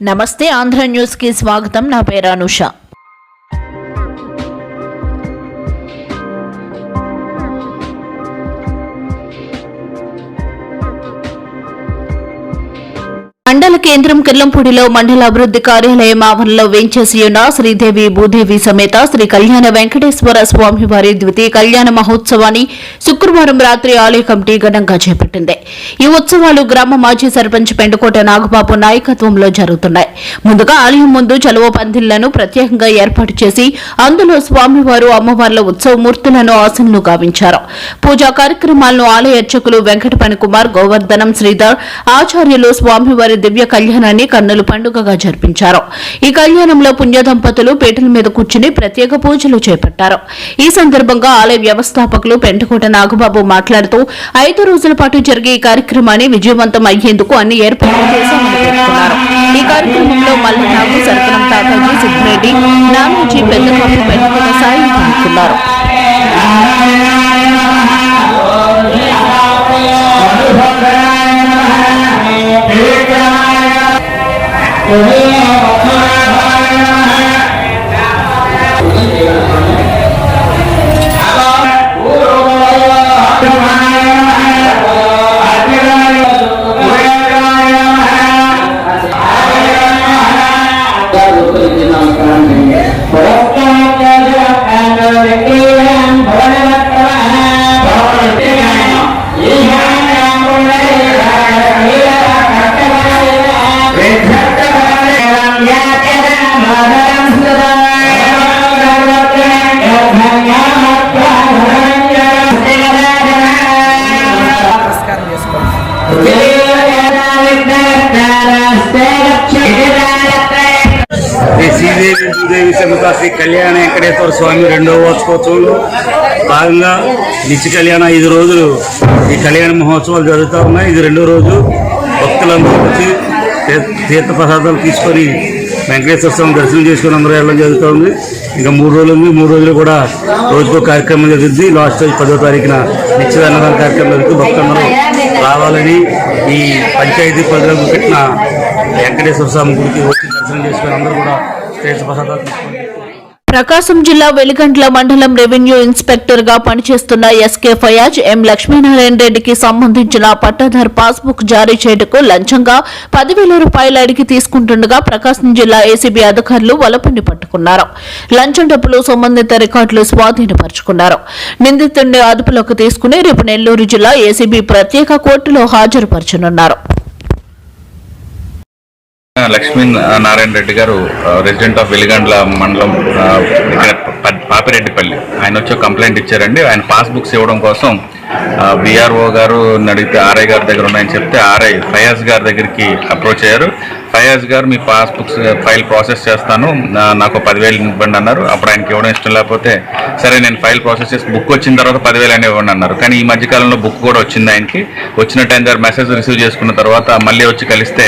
నమస్తే ఆంధ్ర న్యూస్ కి స్వాగతం నా పేరు అనుష మండల కేంద్రం కిర్లంపూడిలో మండల అభివృద్ధి కార్యాలయం ఆవరణలో వేంచేసి ఉన్న శ్రీదేవి భూదేవి సమేత శ్రీ కళ్యాణ వెంకటేశ్వర స్వామివారి ద్వితీయ కళ్యాణ మహోత్సవాన్ని శుక్రవారం రాత్రి ఆలయ కమిటీ ఘనంగా చేపట్టింది. ఈ ఉత్సవాలు గ్రామ మాజీ సర్పంచ్ పెండుకోట నాగబాబు నాయకత్వంలో జరుగుతున్నాయి. ముందుగా ఆలయం ముందు చలువ పందిళ్ళను ప్రత్యేకంగా ఏర్పాటు చేసి అందులో స్వామివారు అమ్మవార్ల ఉత్సవమూర్తులను ఆసనలు గావించారు. పూజా కార్యక్రమాలను ఆలయ అర్చకులు వెంకటపని కుమార్ గోవర్ధనం శ్రీధర్ ఆచార్యులు స్వామివారి దివ్య కళ్యాణాన్ని కన్నుల పండుగగా జరిపించారు. ఈ కళ్యాణంలో పుణ్య దంపతులు పీటల మీద కూర్చుని ప్రత్యేక పూజలు చేపట్టారు. ఈ సందర్భంగా ఆలయ వ్యవస్థాపకులు పెంటకోట నాగబాబు మాట్లాడుతూ ఐదు రోజుల పాటు జరిగే ఈ కార్యక్రమాన్ని విజయవంతం అయ్యేందుకు అన్ని ఏర్పాట్లు చేశామని పేర్కొన్నారు ఈ కార్యక్రమంలో మల్లనాగు సరకనం తాతాజీ సిద్ధిరెడ్డి నానాజీ పెద్దకాపు పెంటకోట సాయి పాల్గొన్నారు. Amen. కళ్యాణ వెంకటేశ్వర స్వామి రెండవ వార్షికోత్సవంలో భాగంగా నిత్య కళ్యాణ ఐదు రోజులు ఈ కళ్యాణ మహోత్సవాలు జరుగుతూ ఉన్నాయి. ఇది రెండో రోజు. భక్తులందరూ వచ్చి తీ- తీర్థ ప్రసాదాలు తీసుకొని వెంకటేశ్వర స్వామి దర్శనం చేసుకుని అందరూ వెళ్ళడం జరుగుతుంది ఇంకా మూడు రోజులు ఉంది. మూడు రోజులు కూడా రోజుకో కార్యక్రమం జరుగుతుంది లాస్ట్ పదో తారీఖున నిత్య అన్నదాన కార్యక్రమం జరుగుతుంది భక్తులందరూ రావాలని ఈ పంచాయతీ ప్రజలకు పెట్టిన వెంకటేశ్వర స్వామి గుడికి వచ్చి దర్శనం చేసుకుని అందరూ కూడా తీర్థ ప్రసాదాలు తీసుకొని ప్రకాశం జిల్లా వెలిగంట్ల మండలం రెవెన్యూ ఇన్స్పెక్టర్గా పనిచేస్తున్న ఎస్కే ఫయాజ్ ఎం లక్ష్మీనారాయణ రెడ్డికి సంబంధించిన పట్టాదార్ పాస్బుక్ జారీ చేయటకు లంచంగా పదివేల రూపాయలు అడిగి తీసుకుంటుండగా ప్రకాశం జిల్లా ఏసీబీ అధికారులు వలపండి పట్టుకున్నారు. లంచం డబ్బులు సంబంధిత రికార్డులు స్వాధీనపరుచుకున్నారు. నిందితుడిని అదుపులోకి తీసుకుని రేపు నెల్లూరు జిల్లా ఏసీబీ ప్రత్యేక కోర్టులో హాజరుపరచనున్నారు. లక్ష్మీ నారాయణ రెడ్డి గారు రెసిడెంట్ ఆఫ్ వెలిగండ్ల మండలం ఇక్కడ పాపిరెడ్డిపల్లి. ఆయన వచ్చి కంప్లైంట్ ఇచ్చారండి. ఆయన పాస్ బుక్స్ ఇవ్వడం కోసం బీఆర్ఓ గారు అడిగితే ఆర్ఐ గారి దగ్గర ఉన్నాయని చెప్తే ఆర్ఐ ఫయాజ్ గారి దగ్గరికి అప్రోచ్ అయ్యారు. ఫయాజ్ గారు మీ పాస్బుక్స్ ఫైల్ ప్రాసెస్ చేస్తాను. నాకు పదివేలు ఇవ్వండి అన్నారు. అప్పుడు ఆయనకి ఇవ్వడం ఇష్టం లేకపోతే సరే నేను ఫైల్ ప్రాసెస్ చేసి బుక్ వచ్చిన తర్వాత పదివేలు అని ఇవ్వండి అన్నారు. కానీ ఈ మధ్యకాలంలో బుక్ కూడా వచ్చింది ఆయనకి. వచ్చిన టైం దగ్గర మెసేజ్ రిసీవ్ చేసుకున్న తర్వాత మళ్ళీ వచ్చి కలిస్తే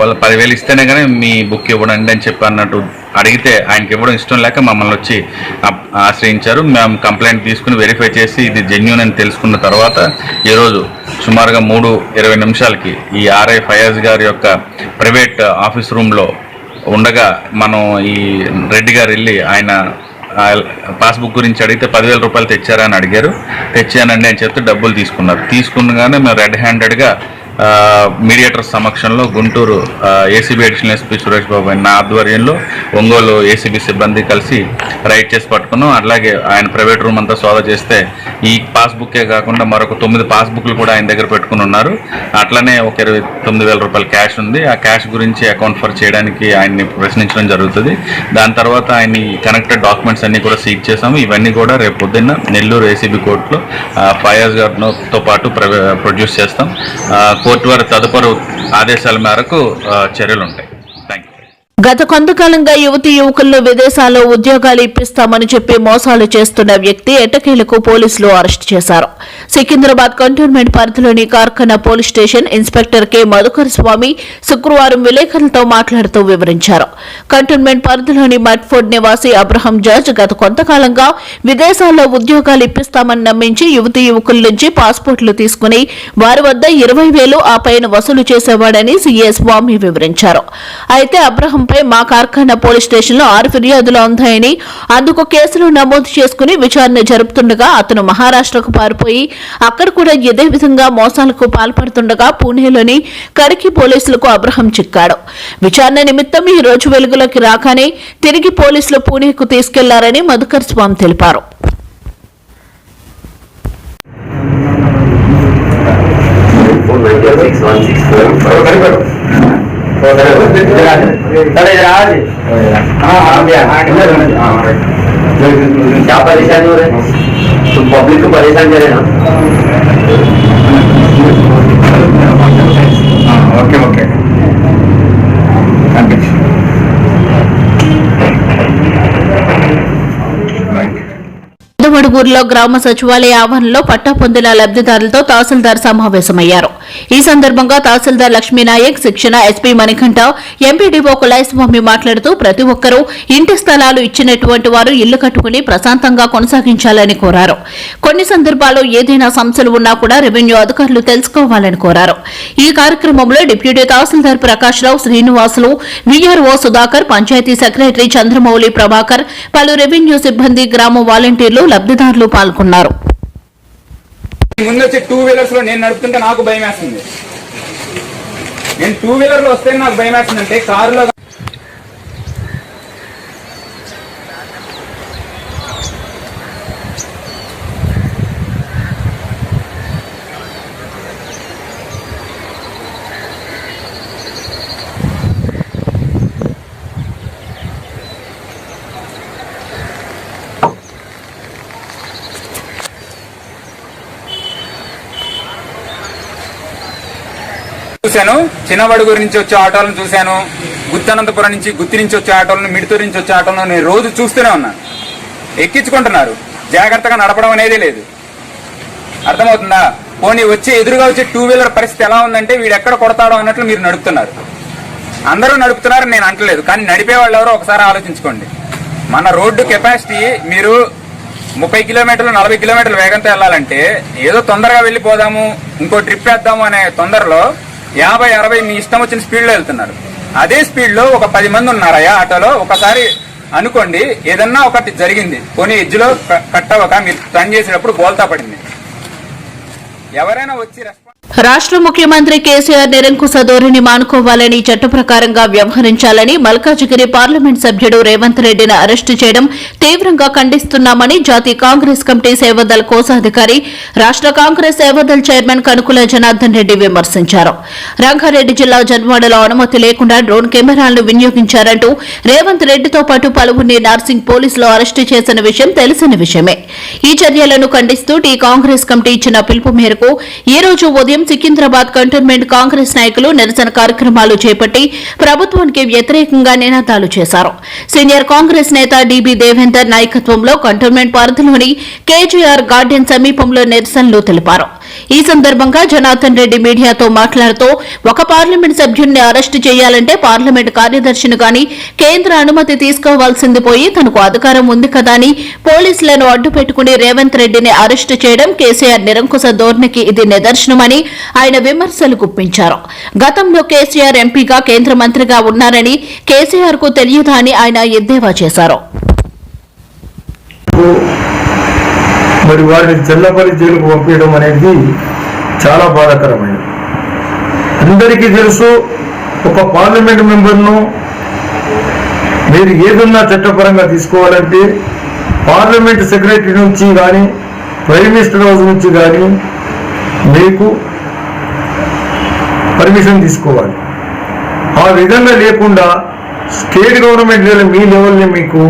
ప- పదివేలు ఇస్తేనే కానీ మీ బుక్ ఇవ్వడండి అని చెప్పి అన్నట్టు అడిగితే ఆయనకి ఇవ్వడం ఇష్టం లేక మమ్మల్ని వచ్చి ఆశ్రయించారు. మేము కంప్లైంట్ తీసుకుని వెరిఫై చేసి ఇది జెన్యున్ అని తెలుసుకున్న తర్వాత ఈరోజు సుమారుగా మూడు ఇరవై నిమిషాలకి ఈ ఆర్ఐ ఫయాజ్ గారి యొక్క ప్రైవేట్ ఆఫీస్ రూమ్లో ఉండగా మనం ఈ రెడ్డి గారు వెళ్ళి ఆయన పాస్బుక్ గురించి అడిగితే పదివేల రూపాయలు తెచ్చారా అని అడిగారు. తెచ్చానండి అని చెప్తే డబ్బులు తీసుకున్నారు. తీసుకున్నగానే మేము రెడ్ హ్యాండెడ్గా మీడియేటర్ సమక్షంలో Guntur ACB additional SP Suresh Babu నా ఆధ్వర్యంలో ఒంగోలు ఏసీబీ సిబ్బంది కలిసి రైడ్ చేసి పట్టుకున్నాం. అట్లాగే ఆయన ప్రైవేట్ రూమ్ అంతా సోదా చేస్తే ఈ పాస్బుక్కే కాకుండా మరొక తొమ్మిది పాస్బుక్లు కూడా ఆయన దగ్గర పెట్టుకుని ఉన్నారు. అట్లనే ఒక ఇరవై తొమ్మిది వేల రూపాయల క్యాష్ ఉంది. ఆ క్యాష్ గురించి అకౌంట్ ఫర్ చేయడానికి ఆయన్ని ప్రశ్నించడం జరుగుతుంది. దాని తర్వాత ఆయన్ని కనెక్టెడ్ డాక్యుమెంట్స్ అన్నీ కూడా సీజ్ చేసాము ఇవన్నీ కూడా రేపు పొద్దున్న నెల్లూరు ఏసీబీ కోర్టులో ఆ, ఫయాజ్ గారితో పాటు ప్రవే- ప్రొడ్యూస్ చేస్తాం. కోర్టు వారి తదుపరి ఆదేశాల మేరకు చర్యలు ఉంటాయి గత కొంతకాలంగా యువతి యువకుల్లో విదేశాల్లో ఉద్యోగాలు ఇప్పిస్తామని చెప్పి మోసాలు చేస్తున్న వ్యక్తి ఎట్టకేలకు పోలీసులు అరెస్టు చేశారు. సికింద్రాబాద్ కంటోన్మెంట్ పరిధిలోని Karkhana police station inspector K. Madhukar Swamy శుక్రవారం విలేకరులతో మాట్లాడుతూ వివరించారు. కంటోన్మెంట్ పరిధిలోని మట్ఫోర్డ్ నివాసి అబ్రహం జార్జ్ గత కొంతకాలంగా విదేశాల్లో ఉద్యోగాలు ఇప్పిస్తామని నమ్మించి యువతి యువకుల నుంచి పాస్పోర్ట్లు తీసుకుని వారి వద్ద ఇరవై వేలు ఆ పైన వసూలు చేసేవాడని సీఏ స్వామి వివరించారు. అయితే అబ్రహంపై విషయంపై మా కార్ఖానా పోలీస్ స్టేషన్లో ఆరు ఫిర్యాదులు అందాయని అందుకు కేసులు నమోదు చేసుకుని విచారణ జరుపుతుండగా అతను మహారాష్ట్రకు పారిపోయి అక్కడ కూడా ఇదే విధంగా మోసాలకు పాల్పడుతుండగా పూణేలోని కరికి పోలీసులకు అబ్రహం చిక్కాడు. విచారణ నిమిత్తం ఈ రోజు వెలుగులోకి రాగానే తిరిగి పోలీసులు పూణేకు తీసుకెళ్ళారని మధుకర్ స్వామి తెలిపారు. సిక్స్ ఫైవ్ सिक्स फोर क्या परेशानी हो रही है तुम पब्लिक को परेशान करे ना ఓకే ఓకే కనిపించింది పెద్దవడుగూరులో గ్రామ సచివాలయ ఆవరణలో పట్టా పొందిన లబ్దిదారులతో తహసీల్దార్ సమావేశమయ్యారు ఈ సందర్భంగా తహసీల్దార్ లక్ష్మీనాయక్ శిక్షణ ఎస్పీ మణికంఠ ఎంపీడీఓ కులాయస్వామి మాట్లాడుతూ ప్రతి ఒక్కరూ ఇంటి స్థలాలు ఇచ్చినటువంటి వారు ఇల్లు కట్టుకుని ప్రశాంతంగా కొనసాగించాలని కోరారు. కొన్ని సందర్భాల్లో ఏదైనా సమస్యలు ఉన్నా కూడా రెవెన్యూ అధికారులు తెలుసుకోవాలని కోరారు. ఈ కార్యక్రమంలో deputy tahsildar Prakash Rao Srinivasulu VRO Sudhakar panchayat secretary Chandramouli Prabhakar పలు రెవెన్యూ సిబ్బంది గ్రామ వాలంటీర్లు లబ్దిదారులు పాల్గొన్నారు. ముందు వచ్చి టూ వీలర్స్లో నేను నడుపుతుంటే నాకు భయం వేస్తుంది నేను టూ వీలర్లో వస్తే నాకు భయం వేస్తుంది అంటే కారులో చూశాను. చిన్నబడుగురు నుంచి వచ్చే ఆటోలను చూశాను. గుత్తనంతపురం నుంచి గుత్తి నుంచి వచ్చే ఆటోలను మిడితూరు నుంచి వచ్చే ఆటోలను నేను రోజు చూస్తూనే ఉన్నాను ఎక్కించుకుంటున్నారు. జాగ్రత్తగా నడపడం అనేది లేదు. అర్థమవుతుందా? పోనీ వచ్చే ఎదురుగా వచ్చే టూ వీలర్ పరిస్థితి ఎలా ఉందంటే వీడు ఎక్కడ కొడతాడో అన్నట్లు మీరు నడుపుతున్నారు. అందరూ నడుపుతున్నారు నేను అంటలేదు. కానీ నడిపే వాళ్ళు ఎవరో ఒకసారి ఆలోచించుకోండి. మన రోడ్డు కెపాసిటీ మీరు ముప్పై కిలోమీటర్లు నలభై కిలోమీటర్లు వేగంతో వెళ్ళాలంటే ఏదో తొందరగా వెళ్ళిపోదాము ఇంకో ట్రిప్ వేద్దాము అనే తొందరలో యాభై అరవై మీ ఇష్టం వచ్చిన స్పీడ్లో వెళ్తున్నారు. అదే స్పీడ్లో ఒక పది మంది ఉన్నారయ్యా ఆటోలో. ఒకసారి అనుకోండి ఏదన్నా ఒకటి జరిగింది. కొన్ని ఎడ్జ్లో కట్ అవ్వక మీరు టర్న్ చేసేటప్పుడు బోల్తా పడింది. ఎవరైనా వచ్చి రాష్ట్ర ముఖ్యమంత్రి కేసీఆర్ నిరంకుశ ధోరణి మానుకోవాలని చట్ట ప్రకారంగా వ్యవహరించాలని మల్కాజిగిరి పార్లమెంట్ సభ్యుడు రేవంత్ రెడ్డిని అరెస్టు చేయడం తీవ్రంగా ఖండిస్తున్నామని జాతీయ కాంగ్రెస్ కమిటీ సేవదల్ కోశాధికారి రాష్ట్ర కాంగ్రెస్ సేవదల్ చైర్మన్ కనుకుల జనార్దన్ రెడ్డి విమర్శించారు. రంగారెడ్డి జిల్లా జన్వాడలో అనుమతి లేకుండా డ్రోన్ కెమెరాలను వినియోగించారంటూ రేవంత్ రెడ్డితో పాటు పలువురిని నార్సింగ్ పోలీసులు అరెస్టు చేసిన విషయం తెలిసిన విషయమే. ఈ చర్యలను ఖండిస్తూ టీ కాంగ్రెస్ కమిటీ ఇచ్చిన పిలుపు మేరకు ఈ రోజు ఉదయం సికింద్రాబాద్ కంటోన్మెంట్ కాంగ్రెస్ నాయకులు నిరసన కార్యక్రమాలు చేపట్టి ప్రభుత్వానికి వ్యతిరేకంగా నినాదాలు చేశారు. సీనియర్ కాంగ్రెస్ నేత డీబీ దేవేందర్ నాయకత్వంలో కంటోన్మెంట్ పరిధిలోని కేజీఆర్ గార్డెన్ సమీపంలో నిరసనలు తెలిపారు. ఈ సందర్భంగా జనార్దన్ రెడ్డి మీడియాతో మాట్లాడుతూ ఒక పార్లమెంట్ సభ్యుడిని అరెస్టు చేయాలంటే పార్లమెంట్ కార్యదర్శిని గాని కేంద్ర అనుమతి తీసుకోవాల్సింది పోయి తనకు అధికారం ఉంది కదా అని పోలీసులను అడ్డు పెట్టుకుని రేవంత్ రెడ్డిని అరెస్టు చేయడం కేసీఆర్ నిరంకుశ ధోరణికి ఇది నిదర్శనమని ఆయన విమర్శలు గుప్పించారు. గతంలో కేసీఆర్ ఎంపీగా కేంద్ర మంత్రిగా ఉన్నారని కేసీఆర్కు తెలియదా అని ఆయన ఎద్దేవా చేశారు. మరి వారిని చెల్లపల్లి జైలుకు పంపించడం అనేది చాలా బాధాకరమైనది. అందరికీ తెలుసు ఒక పార్లమెంట్ మెంబర్ను మీరు ఏదన్నా చట్టపరంగా తీసుకోవాలంటే పార్లమెంట్ సెక్రటరీ నుంచి కానీ ప్రైమ్ మినిస్టర్ హౌస్ నుంచి కానీ మీకు పర్మిషన్ తీసుకోవాలి. ఆ విధంగా లేకుండా స్టేట్ గవర్నమెంట్ లెవెల్ మీ లెవెల్ని మీకు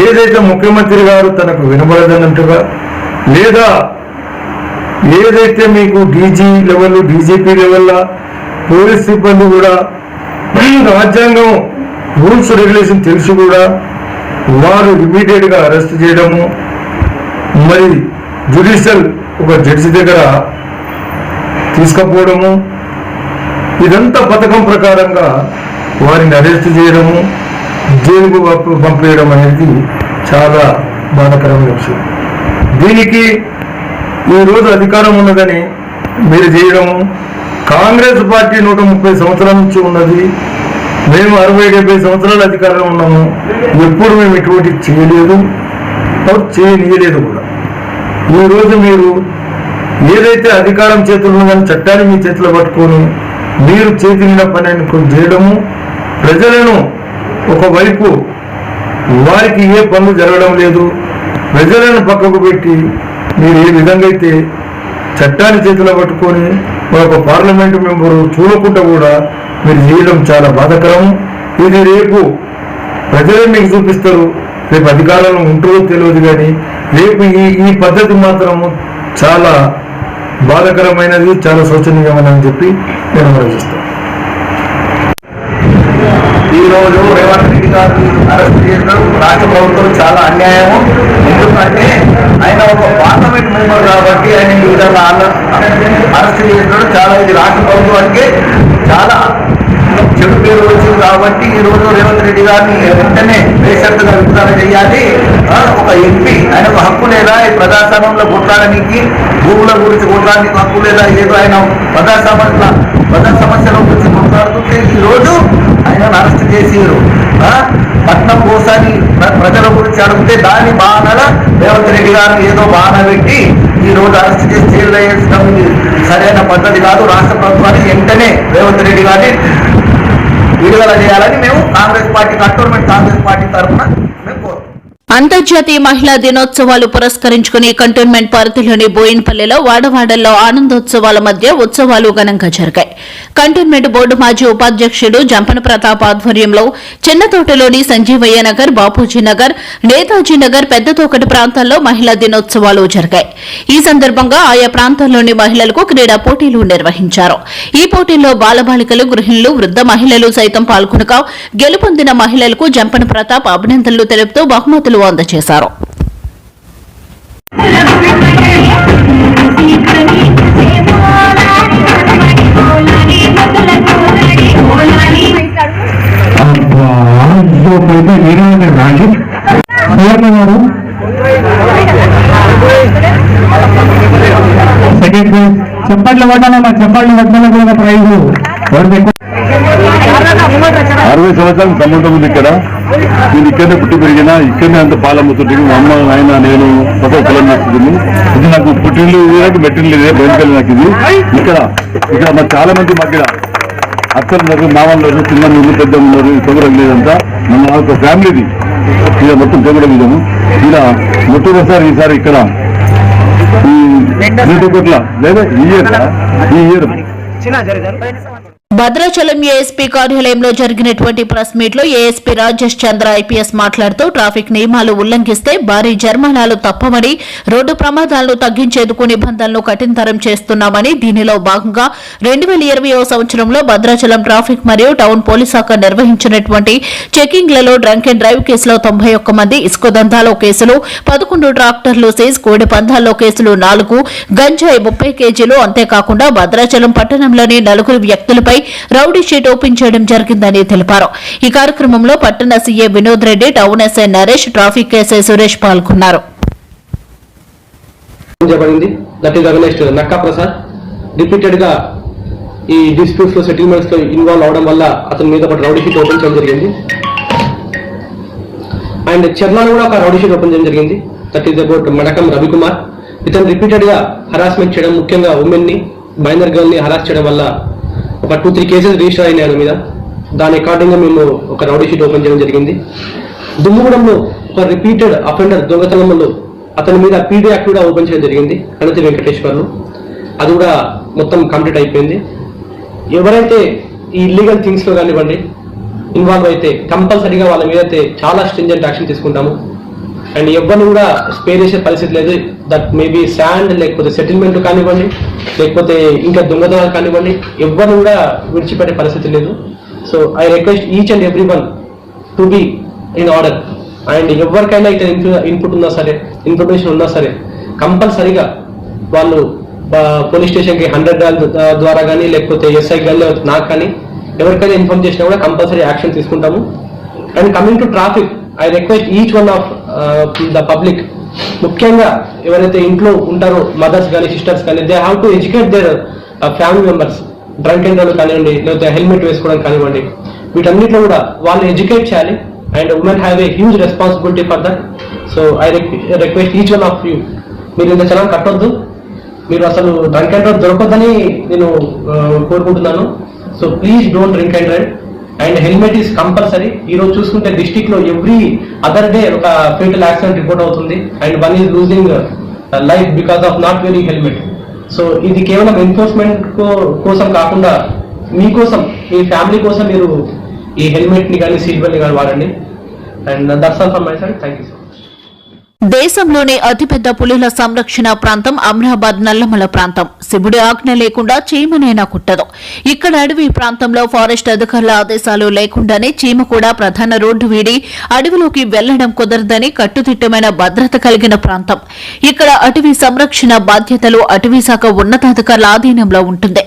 ఏదైతే ముఖ్యమంత్రి గారు తనకు వినబడదన్నట్టుగా లేదా ఏదైతే మీకు DG level DGP level police సిబ్బంది కూడా రాజ్యాంగం రూల్స్ రెగ్యులేషన్ తెలిసి కూడా వారు ఇమీడియట్గా అరెస్ట్ చేయడము మరి జ్యుడిషియల్ ఒక జడ్జి దగ్గర తీసుకపోవడము ఇదంతా పథకం ప్రకారంగా వారిని అరెస్ట్ చేయడము జైలుకు పంపేయడం అనేది చాలా బాధాకరమైన విషయం. దీనికి ఈరోజు అధికారం ఉన్నదని మీరు చేయడము కాంగ్రెస్ పార్టీ నూట ముప్పై సంవత్సరాల నుంచి ఉన్నది మేము అరవై డెబ్బై సంవత్సరాల అధికారంలో ఉన్నాము ఎప్పుడు మేము ఇటువంటి చేయలేదు చేయనీయలేదు కూడా. ఈ రోజు మీరు ఏదైతే అధికారం చేతులు ఉందని చట్టాన్ని మీ చేతిలో పట్టుకొని మీరు చేతి నిండా పని చేయడము ప్రజలను ఒకవైపు వారికి ఏ పనులు జరగడం లేదు ప్రజలను పక్కకు పెట్టి మీరు ఏ విధంగా అయితే చట్టాన్ని చేతిలో పట్టుకొని ఒక పార్లమెంటు మెంబరు చూడకుండా కూడా మీరు చేయడం చాలా బాధాకరం. ఇది రేపు ప్రజలే మీకు చూపిస్తారు రేపు అధికారంలో ఉంటుందో తెలియదు కానీ రేపు ఈ ఈ పద్ధతి మాత్రం చాలా బాధాకరమైనది చాలా శోచనీయమైనది చెప్పి నేను ఆలోచిస్తాను. ఈ రోజు గారిని అరెస్ట్ చేయడం రాష్ట్ర ప్రభుత్వం చాలా అన్యాయము. ఎందుకంటే ఆయన ఒక పార్లమెంట్ మెంబర్ కాబట్టి ఆయన ఈ విధంగా అరెస్ట్ చేయడం చాలా ఇది రాష్ట్ర ప్రభుత్వానికి చాలా చెడు పేరు వచ్చింది కాబట్టి ఈ రోజు రేవంత్ రెడ్డి గారిని వెంటనే బేషరతుగా విడుదల చేయాలి. ఒక ఎంపీ ఆయన ఒక హక్కు లేదా? ఈ ప్రజాస్వామ్యంలో కొట్లాడడానికి భూముల గురించి కొట్లాడడానికి హక్కు లేదా? ఏదో ఆయన ప్రజాస్వామ్య ప్రజా సమస్యల గురించి కొట్లాడుతుంటే ఈ రోజు ఆయన అరెస్ట్ చేసారు. కాకుండా పట్నం కోసాన్ని ప్రజల గురించి అడిగితే దాని బాణల రేవంత్ రెడ్డి గారు ఏదో బాణ పెట్టి ఈ రోజు అరెస్ట్ చేసి జైలు వేయడం సరైన పద్ధతి కాదు. రాష్ట్ర ప్రభుత్వాన్ని వెంటనే రేవంత్ రెడ్డి గారిని విడుదల చేయాలని మేము Congress party cantonment Congress party తరఫున అంతర్జాతీయ మహిళా దినోత్సవాలు పురస్కరించుకుని కంటోన్మెంట్ పరిధిలోని బోయిన్పల్లిలో వాడవాడల్లో ఆనందోత్సవాల మధ్య ఉత్సవాలు ఘనంగా జరిగాయి. కంటోన్మెంట్ బోర్డు మాజీ ఉపాధ్యక్షుడు జంపన ప్రతాప్ ఆధ్వర్యంలో చిన్నతోటలోని సంజీవయ్య నగర్ బాపూజీ నగర్ నేతాజీ నగర్ పెద్దతోకటి ప్రాంతాల్లో మహిళా దినోత్సవాలు జరిగాయి. ఈ సందర్భంగా ఆయా ప్రాంతాల్లోని మహిళలకు క్రీడా పోటీలు నిర్వహించారు. ఈ పోటీల్లో బాలబాలికలు గృహిణులు వృద్ధ మహిళలు సైతం పాల్గొనగా గెలుపొందిన మహిళలకు జంపన ప్రతాప్ అభినందనలు తెలుపుతూ బహుమతులు అందజేశారు సెకండ్ చెప్పట్లు కొట్టాలమ్మా చెప్పట్లు కొట్టాలి కూడా ప్రైజ్ అరవై సంవత్సరాల సంబంధం ఉంది ఇక్కడ. నేను ఇక్కడనే పుట్టి పెరిగినా ఇక్కడనే అంత పాలమ్ముతుంటే మా అమ్మ నాయన నేను కొత్త కులం చేస్తుంది ఇది నాకు పుట్టిల్లు ఇది మెట్టిల్లు ఇదే బయలుకెళ్ళి నాకు ఇది. ఇక్కడ ఇక్కడ మా చాలా మంది మాకు ఇక్కడ అత్తలు ఉన్నారు మామలు ఉన్నారు చిన్న ఉన్నారు పెద్ద ఉన్నారు తొగరం లేదంతా. మన ఒక ఫ్యామిలీది ఇక్కడ మొత్తం తొగరం ఇదాము ఇలా మొట్టమొదటిసారి ఈసారి ఇక్కడ ఈ నూట కోట్ల లేదా ఈ ఇయర్ ఈ ఇయర్ భద్రాచలం ఏఎస్పీ కార్యాలయంలో జరిగినటువంటి ప్రెస్ మీట్లో ఏఎస్పీ రాజేష్ చంద్ర ఐపీఎస్ మాట్లాడుతూ ట్రాఫిక్ నియమాలు ఉల్లంఘిస్తే భారీ జరిమానాలు తప్పమని రోడ్డు ప్రమాదాలను తగ్గించేందుకు నిబంధనలు కఠినతరం చేస్తున్నామని దీనిలో భాగంగా రెండు వేల ఇరవై సంవత్సరంలో భద్రాచలం ట్రాఫిక్ మరియు టౌన్ పోలీస్ శాఖ నిర్వహించినటువంటి చెకింగ్లలో డ్రంక్ అండ్ డ్రైవ్ కేసులో తొంభై ఒక్క మంది ఇసుక దందాలో కేసులు పదకొండు ట్రాక్టర్లు సీజ్ కోడి పందాల్లో కేసులు నాలుగు గంజాయి ముప్పై కేజీలు అంతేకాకుండా భద్రాచలం పట్టణంలోని నలుగురు వ్యక్తులపై రౌడీ షీట్ ఓపెన్ చేయడం జరిగిందని తెలిపారు. ఈ కార్యక్రమంలో పట్టణ CA Vinod Reddy town SI Naresh traffic SI Suresh పాల్గొన్నారు. చేయబడింది. గా ఈ డిస్ప్యూట్స్లో సెటిల్మెంట్స్లో ఇన్వాల్వ్ అవడం వల్ల అతని మీద ఒక రౌడీ షీట్ ఓపెన్ చేయడం జరిగింది. అండ్ చర్మాన్ కూడా ఒక రౌడీ షీట్ ఓపెన్ చేయడం జరిగింది. That is about Madakam Ravikumar. ఇతను రిపీటెడ్గా హరాస్మెంట్ చేయడం ముఖ్యంగా ఉమెన్ని మైనర్ గర్ల్ని హరాస్ చేయడం వల్ల ఒక టూ త్రీ కేసెస్ రిజిస్టర్ అయినాయి ఆయన మీద. దాని అకార్డింగ్గా మేము ఒక రౌడీ షీట్ ఓపెన్ చేయడం జరిగింది. దుమ్ముగూడెంలో ఒక రిపీటెడ్ అఫెండర్ దొంగతనంలో అతని మీద పీడీ యాక్ట్ కూడా ఓపెన్ చేయడం జరిగింది గణతి వెంకటేశ్వర్లు అది కూడా మొత్తం కంప్లీట్ అయిపోయింది. ఎవరైతే ఈ ఇల్లీగల్ థింగ్స్లో కానివ్వండి ఇన్వాల్వ్ అయితే కంపల్సరీగా వాళ్ళ మీద అయితే చాలా స్ట్రింజెంట్ యాక్షన్ తీసుకుంటాము. అండ్ ఎవరిని కూడా స్పేర్ చేసే పరిస్థితి లేదు. దట్ మేబీ శాండ్ లేకపోతే సెటిల్మెంట్ కానివ్వండి లేకపోతే ఇంకా దొంగతనాలు కానివ్వండి ఎవరిని కూడా విడిచిపెట్టే పరిస్థితి లేదు. So I request each and every one to be in order and ఎవరికైనా ఇతర ఇన్పుట్ ఉన్నా సరే ఇన్ఫర్మేషన్ ఉన్నా సరే కంపల్సరీగా వాళ్ళు పోలీస్ స్టేషన్కి హండ్రెడ్ ద్వారా కానీ లేకపోతే ఎస్ఐ కానీ నాకు కానీ ఎవరికైనా ఇన్ఫార్మ్ చేసినా కూడా కంపల్సరీ యాక్షన్ తీసుకుంటాము. And coming to traffic I request each one of Uh, the public ముఖ్యంగా ఎవరైతే ఇంట్లో ఉంటారో మదర్స్ కానీ సిస్టర్స్ కానీ they have to educate their family members drunk and drive కానివ్వండి లేకపోతే హెల్మెట్ వేసుకోవడం కానివ్వండి. వీటన్నిటిలో కూడా వాళ్ళు ఎడ్యుకేట్ చేయాలి. And women have a huge responsibility for that so I request each one of you మీరు ఇంత చలం కట్టొద్దు. మీరు అసలు డ్రంక్ అండ్ డ్రైవ్ దొరకొద్దని నేను uh, కోరుకుంటున్నాను. So please don't drink and drive and helmet is compulsory. ఈ రోజు చూసుకుంటే డిస్టిక్లో ఎవ్రీ అదర్ డే ఒక ఫేటల్ యాక్సిడెంట్ రిపోర్ట్ అవుతుంది. And one is losing life because of not very helmet so ఇది కేవలం ఎన్ఫోర్స్మెంట్ కోసం కాకుండా మీకోసం మీ ఫ్యామిలీ కోసం మీరు ఈ హెల్మెట్ని కానీ సీట్ బెల్ట్ కానీ వాడండి. And that's all from my side thank you sir దేశంలోనే అతిపెద్ద పులుల సంరక్షణ ప్రాంతం అమ్రాబాద్ నల్లమల ప్రాంతం. శివుడి ఆజ్ఞ లేకుండా చీమనైనా కుట్టదు. ఇక్కడ అడవి ప్రాంతంలో ఫారెస్ట్ అధికారుల ఆదేశాలు లేకుండానే చీమ కూడా ప్రధాన రోడ్డు వీడి అడవిలోకి వెళ్ళడం కుదరదని కట్టుదిట్టమైన భద్రత కలిగిన ప్రాంతం. ఇక్కడ అటవీ సంరక్షణ బాధ్యతలు అటవీ శాఖ ఉన్నతాధికారుల ఆధీనంలో ఉంటుంది.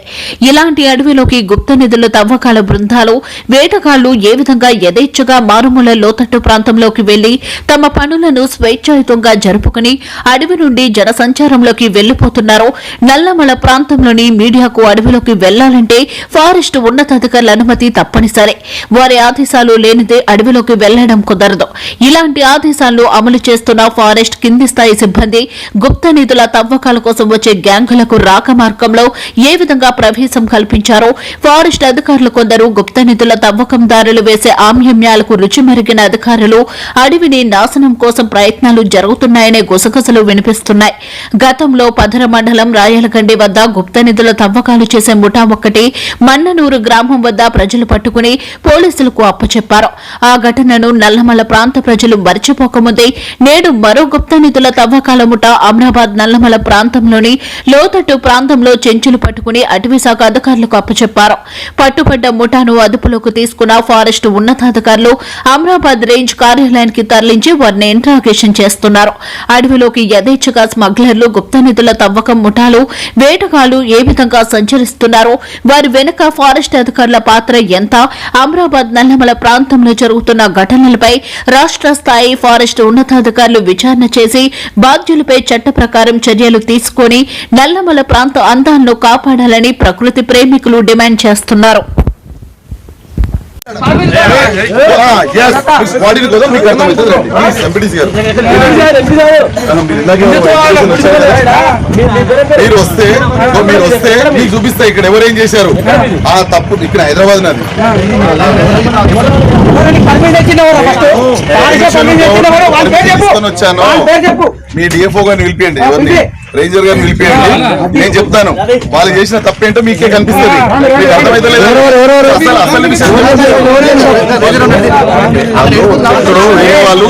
ఇలాంటి అడవిలోకి గుప్త నిధుల తవ్వకాల బృందాలు వేటగాళ్ళు ఏ విధంగా యథేచ్ఛగా మారుమూల లోతట్టు ప్రాంతంలోకి వెళ్ళి తమ పనులను స్వేచ్ఛ స్వేచ్ఛాయుతంగా జరుపుకుని అడవి నుండి జనసంచారంలోకి వెళ్ళిపోతున్నారో నల్లమల ప్రాంతంలోని మీడియాకు అడవిలోకి వెళ్ళాలంటే ఫారెస్ట్ ఉన్నతాధికారుల అనుమతి తప్పనిసరి. వారి ఆదేశాలు లేనిదే అడవిలోకి వెళ్ళడం కుదరదు. ఇలాంటి ఆదేశాలను అమలు చేస్తున్న ఫారెస్ట్ కింది స్థాయి సిబ్బంది గుప్త నిధుల తవ్వకాల కోసం వచ్చే గ్యాంగులకు రాక మార్గంలో ఏ విధంగా ప్రవేశం కల్పించారో ఫారెస్ట్ అధికారులు కొందరు గుప్త నిధుల తవ్వకందారులు వేసే ఆమ్యమ్యాలకు రుచి మెరిగిన అధికారులు అడవిని నాశనం కోసం ప్రయత్నాలు జరుగుతున్నాయనే గుసగుసలు వినిపిస్తున్నాయి. గతంలో పదర మండలం రాయలగండి వద్ద గుప్త నిధుల తవ్వకాలు చేసే ముఠా ఒక్కటి మన్ననూరు గ్రామం వద్ద ప్రజలు పట్టుకుని పోలీసులకు అప్పచెప్పారు. ఆ ఘటనను నల్లమల ప్రాంత ప్రజలు మరిచిపోకముందే నేడు మరో గుప్త నిధుల తవ్వకాల ముఠా అమరాబాద్ నల్లమల ప్రాంతంలోని లోతట్టు ప్రాంతంలో చెంచులు పట్టుకుని అటవీశాఖ అధికారులకు అప్పచెప్పారు. పట్టుబడ్డ ముఠాను అదుపులోకి తీసుకున్న ఫారెస్ట్ ఉన్నతాధికారులు అమరాబాద్ రేంజ్ కార్యాలయానికి తరలించి వారిని ఇంట్రాగేషన్ చేస్తున్నారు అడవిలోకి యథేచ్ఛగా స్మగ్లర్లు గుప్త నిధుల తవ్వకం ముఠాలు వేటగాళ్ళు ఏ విధంగా సంచరిస్తున్నారో? వారి వెనుక ఫారెస్ట్ అధికారుల పాత్ర ఎంత? అమరాబాద్ నల్లమల ప్రాంతంలో జరుగుతున్న ఘటనలపై రాష్ట్ర స్థాయి ఫారెస్ట్ ఉన్నతాధికారులు విచారణ చేసి బాధ్యులపై చట్ట ప్రకారం చర్యలు తీసుకొని నల్లమల ప్రాంత అందాలను కాపాడాలని ప్రకృతి ప్రేమికులు డిమాండ్ చేస్తున్నారు. కోసం మీకు అర్థమవుతుంది ఎంపీటీసీ గారు మీరు వస్తే మీరు వస్తే మీకు చూపిస్తా ఇక్కడ ఎవరేం ఏం చేశారు ఆ తప్పు ఇక్కడ హైదరాబాద్ నాది వచ్చాను మీ డిఎఫ్ఓ గారిని పిలిపియండి ఎవరిని రేంజర్ గారిని పిలిపియండి నేను చెప్తాను వాళ్ళు చేసిన తప్పేంటో మీకే కనిపిస్తుంది మీకు అర్థమైతలేదు అసలు అసలు విషయం ఇప్పుడు వేరే వాళ్ళు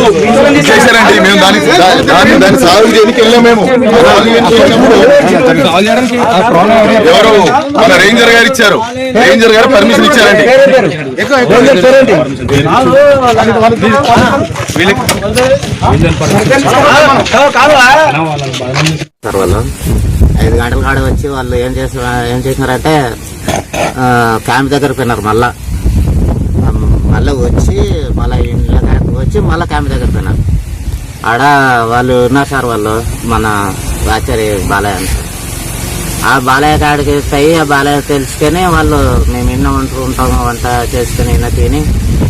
చేశారండి మేము దాన్ని దాన్ని దాన్ని సాల్వ్ చేయడానికి వెళ్ళాం మేము ఎవరు మన రేంజర్ గారు ఇచ్చారు రేంజర్ గారు పర్మిషన్ ఇచ్చారండి వాళ్ళు ఐదు గంటల కాడ వచ్చి వాళ్ళు ఏం చేసిన ఏం చేసినారంటే ఆ, క్యాంప్ దగ్గర పోయినారు మళ్ళా మళ్ళా వచ్చి మళ్ళా ఇంట్లో కాడికి వచ్చి మళ్ళా క్యాంప్ దగ్గర పోయినారు ఆడ వాళ్ళు ఉన్నారు సార్ వాళ్ళు మన ఆచారి బాలయ్య అని సార్. ఆ బాలయ్య కాడికి పోయి ఆ బాలయ్య తెలుసుకొని వాళ్ళు మేము ఇన్న వంట ఉంటాము వంట చేసుకుని ఇన్న తిని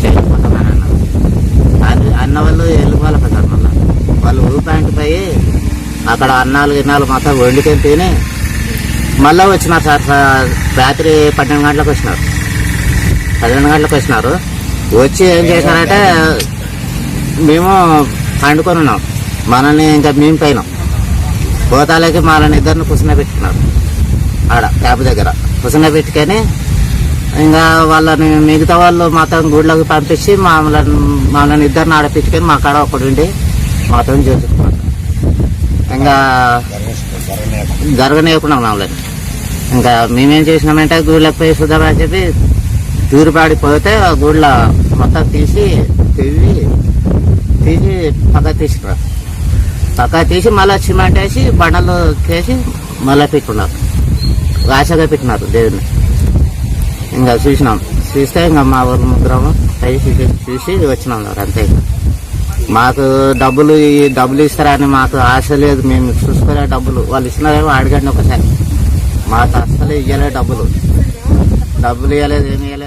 వెళ్ళిపోతామని అన్నారు అది అన్న వాళ్ళు వెళ్ళిపోవాలి కదా మళ్ళీ వాళ్ళు. ఊ ప్యాంట్ పోయి అక్కడ అన్నాలు గిన్నాలు మొత్తం వండుకొని తిని మళ్ళీ వచ్చినారు సార్ రాత్రి పన్నెండు గంటలకు వచ్చినారు. పన్నెండు గంటలకు వచ్చినారు. వచ్చి ఏం చేశారంటే మేము పండుకొని ఉన్నాం. మనల్ని ఇంకా మేము పోయినాం. పోతాలకి మనల్ని ఇద్దరిని కుసిన పెట్టుకున్నారు ఆడ క్యాబ్ దగ్గర. కుసిన పెట్టుకొని ఇంకా వాళ్ళని మిగతా వాళ్ళు మాత్రం గుడిలోకి పంపించి మమ్మల్ని మమ్మల్ని ఇద్దరిని ఆడ పెట్టుకొని మా కాడ ఒకడు ఉండి మొత్తం చేసుకున్నాం ఇంకా జరగనీయకుండా మమ్మల్ని ఇంకా మేమేం చేసినామంటే గుడిలోకి పోయి చూద్దామని చెప్పి దూరిపాడిపోతే ఆ గుడిలో మొత్తం తీసి తిరిగి తీసి పక్క తీసుకురా పక్క తీసి మళ్ళీ సిమెంట్ వేసి బండలు వేసి మళ్ళీ పెట్టుకున్నారు. ఆశగా పెట్టినారు దేవుని. ఇంకా చూసినాం. చూస్తే ఇంకా మా ఊరు ముగ్గురము పైసి చూసి వచ్చినాం అంతే మాకు డబ్బులు డబ్బులు ఇస్తారని మాకు ఆశ లేదు. మేము చూసుకునే డబ్బులు. వాళ్ళు ఇస్తున్నారేమో అడగండి ఒకసారి. మాకు అస్సలు ఇవ్వలే డబ్బులు. డబ్బులు ఇవ్వలేదు ఏమి ఇవ్వలేదు